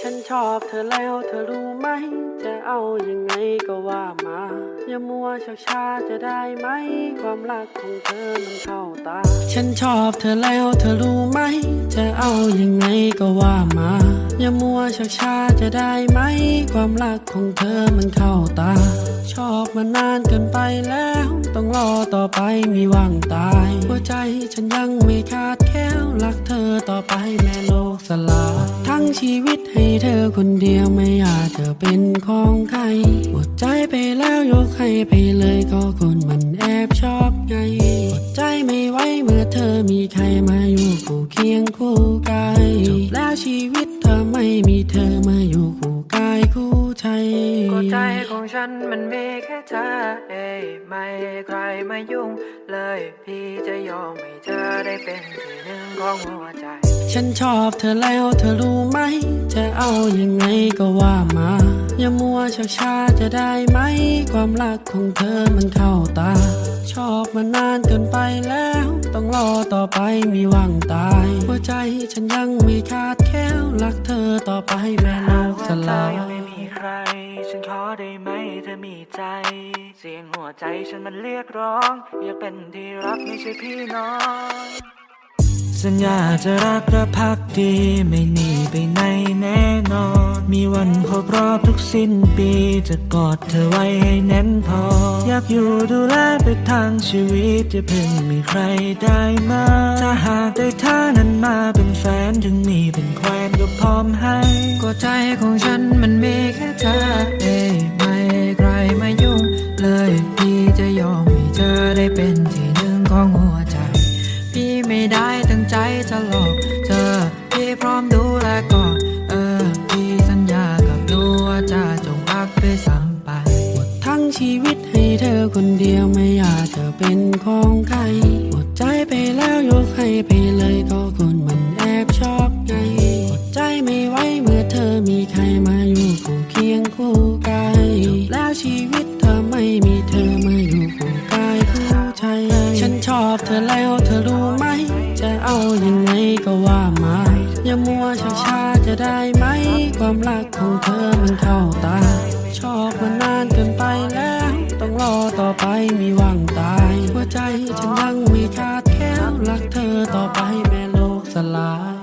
ฉันชอบเธอแล้วเธอรู้ไหม จะเอายังไงก็ว่ามา อย่ามัวชักช้าจะได้ไหม ความรักของเธอมันเข้าตา ฉันชอบเธอแล้วเธอรู้ไหม จะเอายังไงก็ว่ามา อย่ามัวชักช้าจะได้ไหม ความรักของเธอมันเข้าตา ชอบมานานเกินไปแล้ว ต้องรอต่อไปมีหวังตาย หัวใจฉันยังไม่ขาดแค่วรักเธอต่อไปแม้โลกสลายทั้ งชีวิตให้เธอคนเดียวไม่อยาจจะเป็นของใครหมดใจไปแล้วยกให้ไปเลยก็คนมันแอบชอบไงอดใจไม่ไหวเมื่อเธอมีใครมาอยู่คู่เคียงคู่กายจบแล้วชีวิตเธอไม่มีเธอมาอยู่คู่กายคู่ใจก็ใจของฉันมันมีแค่เธอเอ้ยไม่ใครมายุ่งเลยพี่จะยอมให้เธอได้เป็นที่หนึ่งของหัวใจ ฉันชอบเธอแล้วเธอรู้ไหม จะเอายังไงก็ว่ามา อย่ามัวชักช้าจะได้ไหม ความรักของเธอมันเข้าตา ชอบมานานเกินไปแล้ว ต้องรอต่อไปมีหวังตาย หัวใจฉันยังไม่ขาดแค่วรักเธอต่อไปแม้โลกสลายไม่มีใคร ฉันขอได้ไหมเธอมีใจ เสียงหัวใจฉันมันเรียกร้อง อยากเป็นที่รักไม่ใช่พี่น้อง สัญญาจะรักและพักดีไม่หนีไปไหนแน่นอน มีวันครบรอบทุกสิ้นปี จะกอดเธอไว้ให้แน่นพอ อยากอยู่ดูแลไปทางชีวิตจะเพิ่งมีใครได้มา ถ้าหากได้เธอนั้นมาเป็นแฟนถึงมีเป็นแควนก็พร้อมให้ก็ใจของฉันมันมีแค่เธอ จะหลอกเธอพี่พร้อมดูแลก่อนเออพี่สัญญากับดูว่าจะจงรักด้วยซ้ำไปหมดทั้งชีวิตให้เธอคนเดียวไม่อยากจะเป็นของใครหมดใจไปแล้วยกให้ไปเลยก็คนมันแอบชอบไงหมดใจไม่ไหวเมื่อเธอมีใครมาอยู่คู่เคียงคู่กายจบแล้วชีวิตเธอไม่มีเธอมาอยู่คู่กายคู่ใจฉันชอบเธอแล้วเธอรู้ไหม เอายังไงก็ว่ามาอย่ามัวช้าช้าจะได้ไหม ความรักของเธอมันเข้าตา ชอบมานานเกินไปแล้ว ต้องรอต่อไปมีวังตายหัวใจฉันยังไม่ขาดแค้วรักเธอต่อไปแม่โลกสลาย